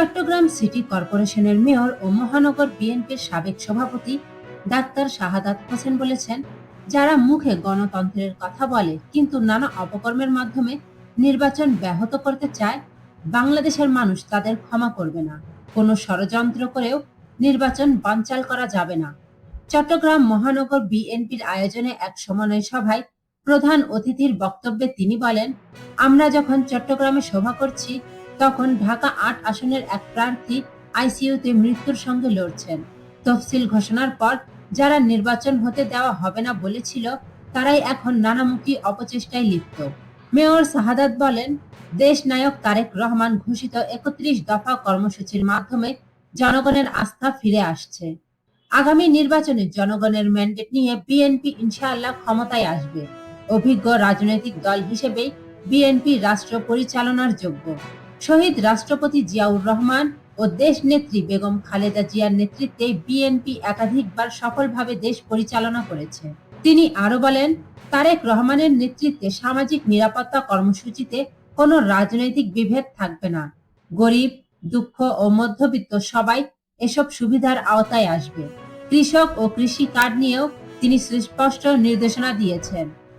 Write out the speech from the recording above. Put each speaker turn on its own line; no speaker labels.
Chittagong city কর্পোরেশনের mayor ও মহানগর বিএনপির সাবেক সভাপতি ডাক্তার শাহাদাত হোসেন বলেছেন, যারা মুখে গণতন্ত্রের কথা বলে, কিন্তু নানা অপকর্মের মাধ্যমে নির্বাচন ব্যাহত করতে চায়, বাংলাদেশের মানুষ তাদের ক্ষমা করবে না। কোনো ষড়যন্ত্র করেও নির্বাচন বানচাল করা যাবে না। চট্টগ্রাম মহানগর বিএনপির আয়োজনে এক সমন্বয় সভায় প্রধান অতিথির বক্তব্যে তিনি বলেন, আমরা যখন চট্টগ্রামে সভা করছি তখন ঢাকা আট আসনের এক প্রার্থী আইসিইউতে মৃত্যুর সঙ্গে লড়ছেন। তফসিল ঘোষণার পর যারা নির্বাচন হতে দেওয়া হবে না বলেছিল, তারাই এখন নানামুখী অপচেষ্টায় লিপ্ত। মেয়র শাহাদাত বলেন, দেশ নায়ক তারেক রহমান ঘোষিত একত্রিশ দফা কর্মসূচির মাধ্যমে জনগণের আস্থা ফিরে আসছে। আগামী নির্বাচনে জনগণের ম্যান্ডেট নিয়ে বিএনপি ইনশাআল্লাহ ক্ষমতায় আসবে। অভিজ্ঞ রাজনৈতিক দল হিসেবেই বিএনপি রাষ্ট্র পরিচালনার যোগ্য। শহীদ রাষ্ট্রপতি জিয়াউর রহমান ও দেশ নেত্রী বেগম খালেদা জিয়ার নেতৃত্বে বিএনপি একাধিকবার সফলভাবে দেশ পরিচালনা করেছে। তিনি আরও বলেন, তারেক রহমানের নেতৃত্বে সামাজিক নিরাপত্তা কর্মসূচিতে কোনো রাজনৈতিক বিভেদ থাকবে না। গরিব, দুঃখ ও মধ্যবিত্ত সবাই এসব সুবিধার আওতায় আসবে। কৃষক ও কৃষি কার্ড নিয়েও তিনি সুস্পষ্ট নির্দেশনা দিয়েছেন।